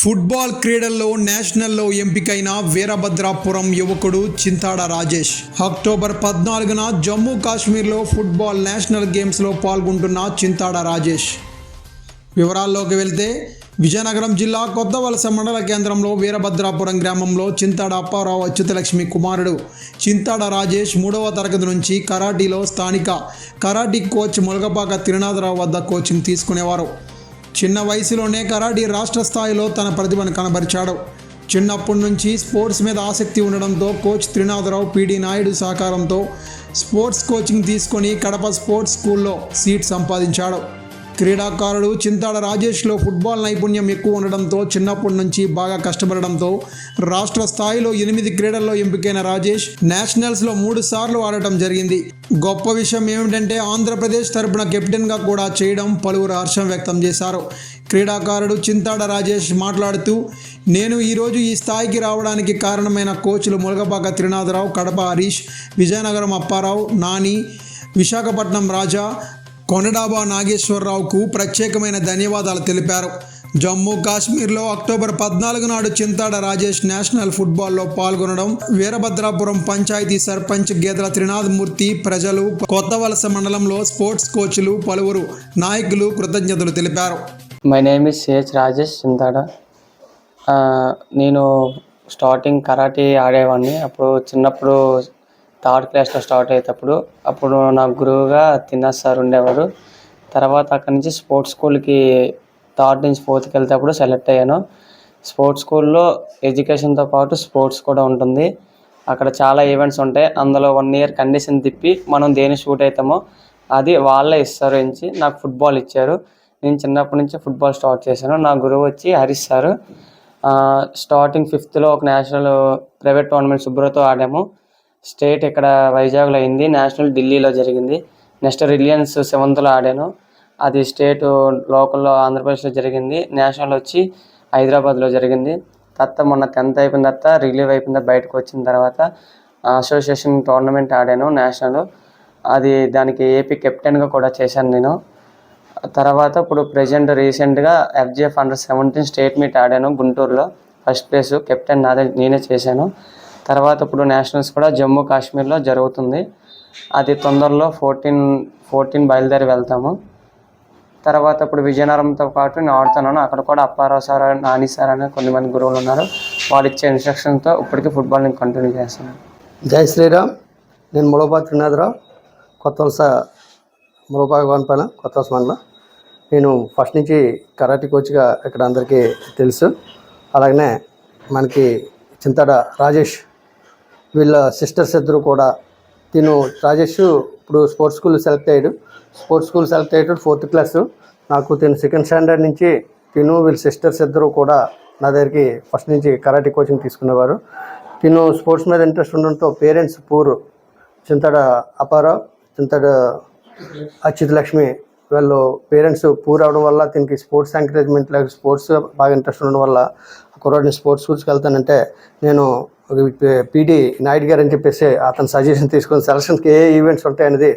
Football క్రీడల్లో నేషనల్లో ఎంపికైన వీరభద్రాపురం యువకుడు చింతాడ రాజేష్. అక్టోబర్ పద్నాలుగున జమ్మూ కాశ్మీర్లో ఫుట్బాల్ నేషనల్ గేమ్స్లో పాల్గొంటున్న చింతాడ రాజేష్. వివరాల్లోకి వెళ్తే విజయనగరం జిల్లా కొత్తవలస మండల కేంద్రంలో వీరభద్రాపురం గ్రామంలో చింతాడ అప్పారావు అచ్యుతలక్ష్మి కుమారుడు చింతాడ రాజేష్ మూడవ తరగతి నుంచి కరాటీలో స్థానిక కరాటీ కోచ్ ములగపాక తిరునాథరావు వద్ద కోచింగ్ తీసుకునేవారు. చిన్న వయసులోనే కరాటీ రాష్ట్ర స్థాయిలో తన ప్రతిభను కనబరిచాడు. చిన్నప్పటి నుంచి స్పోర్ట్స్ మీద ఆసక్తి ఉండడంతో కోచ్ త్రినాథరావు పిడి నాయుడు సహకారంతో స్పోర్ట్స్ కోచింగ్ తీసుకొని కడప స్పోర్ట్స్ స్కూల్లో సీట్ సంపాదించాడు. క్రీడాకారుడు చింతాడ రాజేష్లో ఫుట్బాల్ నైపుణ్యం ఎక్కువ ఉండడంతో చిన్నప్పటి నుంచి బాగా కష్టపడడంతో రాష్ట్ర స్థాయిలో ఎనిమిది క్రీడల్లో ఎంపికైన రాజేష్ నేషనల్స్లో మూడు సార్లు ఆడటం జరిగింది. గొప్ప విషయం ఏమిటంటే ఆంధ్రప్రదేశ్ తరపున కెప్టెన్గా కూడా చేయడం పలువురు హర్షం వ్యక్తం చేశారు. క్రీడాకారుడు చింతాడ రాజేష్ మాట్లాడుతూ నేను ఈరోజు ఈ స్థాయికి రావడానికి కారణమైన కోచ్లు ములగపాక త్రినాథరావు కడప హరీష్ విజయనగరం అప్పారావు నాని విశాఖపట్నం రాజా కొండడాబా నాగేశ్వరరావుకు ప్రత్యేకమైన ధన్యవాదాలు తెలిపారు. జమ్మూ కాశ్మీర్లో అక్టోబర్ పద్నాలుగు నాడు చింతాడ రాజేష్ నేషనల్ ఫుట్బాల్లో పాల్గొనడం వీరభద్రాపురం పంచాయతీ సర్పంచ్ గేదల త్రినాథమూర్తి ప్రజలు కొత్త వలస మండలంలో స్పోర్ట్స్ కోచ్లు పలువురు నాయకులు కృతజ్ఞతలు తెలిపారు. My name is CH Rajesh Chintada. నేను స్టార్టింగ్ కరాటే ఆడేవాడిని. అప్పుడు చిన్నప్పుడు థర్డ్ క్లాస్లో స్టార్ట్ అయ్యేటప్పుడు అప్పుడు నా గురువుగా తిన్నా సార్ ఉండేవారు తర్వాత అక్కడి నుంచి స్పోర్ట్స్ స్కూల్కి థర్డ్ నుంచి ఫోర్త్కి వెళ్తేప్పుడు సెలెక్ట్ అయ్యాను. స్పోర్ట్స్ స్కూల్లో ఎడ్యుకేషన్తో పాటు స్పోర్ట్స్ కూడా ఉంటుంది. అక్కడ చాలా ఈవెంట్స్ ఉంటాయి. అందులో వన్ ఇయర్ కండిషన్ తిప్పి మనం దేని షూట్ అవుతామో అది వాళ్ళే ఇస్తారు ఎంచి నాకు ఫుట్బాల్ ఇచ్చారు. నేను చిన్నప్పటి నుంచి ఫుట్బాల్ స్టార్ట్ చేశాను. నా గురువు వచ్చి హరీష్ సార్. స్టార్టింగ్ ఫిఫ్త్లో ఒక నేషనల్ ప్రైవేట్ టోర్నమెంట్ శుభ్రతో ఆడాము. స్టేట్ ఇక్కడ వైజాగ్లో అయింది. నేషనల్ ఢిల్లీలో జరిగింది. నెక్స్ట్ రిలయన్స్ సెవెంత్లో ఆడాను. అది స్టేట్ లోకల్లో ఆంధ్రప్రదేశ్లో జరిగింది. నేషనల్ వచ్చి హైదరాబాద్లో జరిగింది. తర్వాత మొన్న టెన్త్ అయిపోయిన తర్వాత రిలీవ్ అయిపోయిన తర్వాత బయటకు వచ్చిన తర్వాత అసోసియేషన్ టోర్నమెంట్ ఆడాను నేషనల్. అది దానికి ఏపీ కెప్టెన్గా కూడా చేశాను నేను. తర్వాత ఇప్పుడు ప్రజెంట్ రీసెంట్గా FGF under seventeen state meet ఆడాను గుంటూరులో. ఫస్ట్ ప్లేస్ కెప్టెన్ నాదే నేనే చేశాను. తర్వాత ఇప్పుడు నేషనల్స్ కూడా జమ్మూ కాశ్మీర్లో జరుగుతుంది. అది తొందరలో ఫోర్టీన్ ఫోర్టీన్ బయలుదేరి వెళ్తాము. తర్వాత ఇప్పుడు విజయనగరంతో పాటు నేను ఆడుతున్నాను అక్కడ కూడా అప్పారావు సార్ నాని సార్ అనే కొన్ని మంది గురువులు ఉన్నారు. వాళ్ళు ఇచ్చే ఇన్స్ట్రక్షన్తో ఇప్పటికీ ఫుట్బాల్ నేను కంటిన్యూ చేస్తున్నాను జై శ్రీరామ్. నేను ములపా త్రినాథరావు కొత్త వలస ములపా పైన కొత్త వలస మండలం. నేను ఫస్ట్ నుంచి కరాటీ కోచ్గా ఇక్కడ అందరికీ తెలుసు. అలాగనే మనకి చింతాడ రాజేష్ వీళ్ళ సిస్టర్స్ ఇద్దరు కూడా తిను. రాజేష్ ఇప్పుడు స్పోర్ట్స్ స్కూల్ సెలెక్ట్ అయ్యాడు. స్పోర్ట్స్ స్కూల్ సెలెక్ట్ అయ్యాడు ఫోర్త్ క్లాస్. నాకు తిను సెకండ్ స్టాండర్డ్ నుంచి తిను. వీళ్ళ సిస్టర్స్ ఇద్దరు కూడా నా దగ్గరికి ఫస్ట్ నుంచి కరాటీ కోచింగ్ తీసుకునేవారు. తిను స్పోర్ట్స్ మీద ఇంట్రెస్ట్ ఉండడంతో పేరెంట్స్ పూర్. చింతడ అపారావు చింతడ అచ్యుత లక్ష్మి వీళ్ళు పేరెంట్స్ పూర్ అవడం వల్ల దీనికి స్పోర్ట్స్ ఎంకరేజ్మెంట్ లేక స్పోర్ట్స్ బాగా ఇంట్రెస్ట్ ఉండడం వల్ల కుర్రాడిని స్పోర్ట్స్ స్కూల్స్కి వెళ్తానంటే నేను పీటీ నాయుడు గారు అని చెప్పేసి అతని సజెషన్ తీసుకొని సెలక్షన్కి ఏ ఈవెంట్స్ ఉంటాయనేది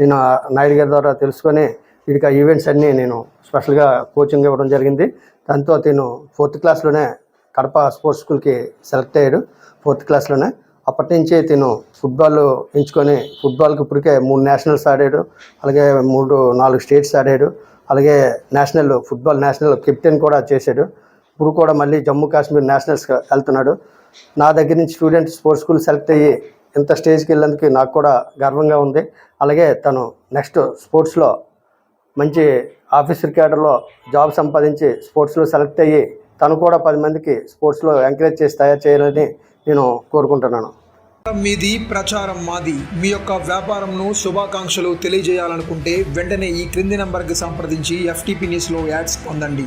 నేను నాయుడు గారి ద్వారా తెలుసుకొని వీడికి ఆ ఈవెంట్స్ అన్నీ నేను స్పెషల్గా కోచింగ్ ఇవ్వడం జరిగింది. దాంతో అతను ఫోర్త్ క్లాస్లోనే కడప స్పోర్ట్స్ స్కూల్కి సెలెక్ట్ అయ్యాడు ఫోర్త్ క్లాస్లోనే అప్పటి నుంచి తిను ఫుట్బాల్ ఎంచుకొని ఫుట్బాల్కి ఇప్పటికే మూడు నేషనల్స్ ఆడాడు అలాగే మూడు నాలుగు స్టేట్స్ ఆడాడు అలాగే నేషనల్ ఫుట్బాల్ నేషనల్ కెప్టెన్ కూడా చేశాడు. ఇప్పుడు కూడా మళ్ళీ జమ్మూ కాశ్మీర్ నేషనల్స్కి వెళ్తున్నాడు. నా దగ్గర నుంచి స్టూడెంట్ స్పోర్ట్స్ స్కూల్ సెలెక్ట్ అయ్యి ఇంత స్టేజ్కి వెళ్ళేందుకు నాకు కూడా గర్వంగా ఉంది. అలాగే తను నెక్స్ట్ స్పోర్ట్స్లో మంచి ఆఫీసర్ క్యాడర్లో జాబ్ సంపాదించి స్పోర్ట్స్లో సెలెక్ట్ అయ్యి తను కూడా పది మందికి స్పోర్ట్స్లో ఎంకరేజ్ చేసి తయారు చేయాలని నేను కోరుకుంటున్నాను. మీది ప్రచారం మాది. మీ యొక్క వ్యాపారంను శుభాకాంక్షలు తెలియజేయాలనుకుంటే వెంటనే ఈ క్రింది నంబర్కి సంప్రదించి ఎఫ్టీపీ న్యూస్లో యాడ్స్ పొందండి.